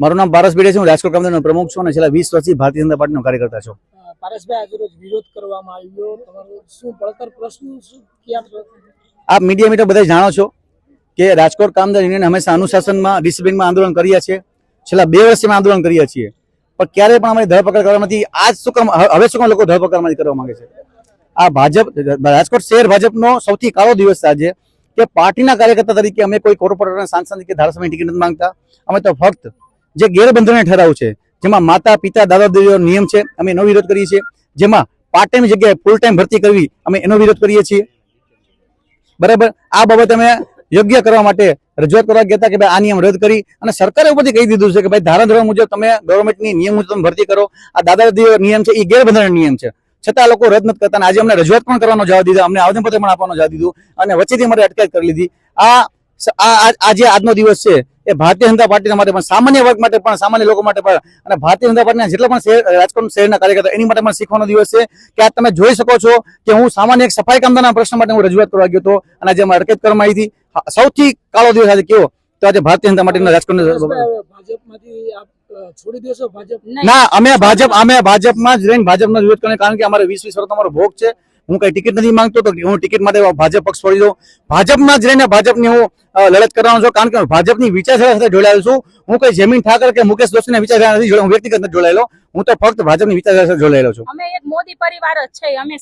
મારું નામ પારસ બેડે છે હું રાજકોટ કામદારનો પ્રમુખ છું અને છેલ્લા વીસ વર્ષથી ભારતીય જનતા પાર્ટીનો કાર્યકર્તા છું. પારસભાઈ આજે રોજ વિરોધ કરવામાં આવ્યો. તમારો શું પડતર પ્રશ્ન શું આપ મીડિયા મીટર બધા જાણો છો કે રાજકોટ કામદાર યુનિયન હંમેશા અનુશાસનમાં ડિસિપ્લિનમાં આંદોલન કર્યા છે છેલ્લા બે વર્ષથી આંદોલન કર્યા છીએ. પણ ક્યારેય પણ અમારી ધરપકડ કરવામાં નથી આજ શું કામ હવે શું કામ લોકો ધરપકડમાંથી કરવા માંગે છે? આ ભાજપ રાજકોટ શહેર ભાજપનો સૌથી કાળો દિવસ આજે. કે પાર્ટીના કાર્યકર્તા તરીકે અમે કોઈ કોર્પોરેટર સાંસદ કે ધારાસભ્યની ટિકિટ નથી માંગતા. અમે તો ફક્ત જે ગેરબંધને ઠરાવ છે, જેમાં માતા, પિતા, દાદા દાદીનો નિયમ છે, અમે એનો વિરોધ કરીએ છીએ. જેમાં પાર્ટ ટાઈમ જગ્યાએ ફૂલ ટાઈમ ભરતી કરવી, અમે એનો વિરોધ કરીએ છીએ. બરાબર? આ બાબતે અમે યોગ્ય કરવા માટે રજૂઆત કરવા ગયા હતા કે ભાઈ આ નિયમ રદ કરી અને સરકારે ઉપરથી કહી દીધું છે કે ભાઈ ધારા મુજબ તમે ગવર્મેન્ટની નિયમ મુજબ તમે ભરતી કરો. આ દાદા દાદીઓ નિયમ છે એ ગેરબંધારણ નિયમ છે. છતાં લોકો રદ નથી કરતા આજે અમને રજૂઆત પણ કરવાનો જવાબ દીધો, અમને આવેદનપત્ર પણ આપવાનો જવાબ દીધું અને વચ્ચેથી અમારે અટકાયત કરી લીધી. આ સ- આ, આ- આ જે આજનો દિવસ છે, એ ભારતીય જનતા પાર્ટીના માટે પણ, સામાન્ય વર્ગ માટે પણ, સામાન્ય લોકો માટે પણ અને ભારતીય જનતા પાર્ટીના જેટલા પણ શહેર, રાજકોટ શહેરના કાર્યકર્તા, એની માટે પણ શીખવાનો દિવસ છે કે આ તમે જોઈ શકો છો કે હું સામાન્ય એક સફાઈ કામદારના પ્રશ્ન માટે હું રજૂઆત કરવા ગયો હતો અને આજે અમારે અટકાયત કરવામાં આવી હતી. સૌથી કાળો દિવસ આજે કેવો? તો આજે ભારતીય જનતા પાર્ટીના ભાજપ. ના અમે ભાજપ અમે ભાજપમાં જ રહીને ભાજપનો વિરોધ કરીને કારણ કે અમારે વીસ વીસ વર્ષ અમારો ભોગ છે. હું કઈ ટિકિટ નથી માંગતો તો હું ટિકિટ માટે ભાજપ પક્ષ છોડી દઉં. ભાજપમાં જ રહીને ભાજપની હું લડત કરવાનો છું કારણ કે હું ભાજપની વિચારધારા સાથે જોડાયેલો છું. હું કઈ જમીન ઠાકર કે મુકેશ દોશીના વિચારધારા નથી જોડાયેલો હું વ્યક્તિગત નથી જોડાયેલો. હું તો ફક્ત ભાજપની વિચારધારા સાથે જોડાયેલો છું. અમે એક મોદી પરિવાર જ છે અમે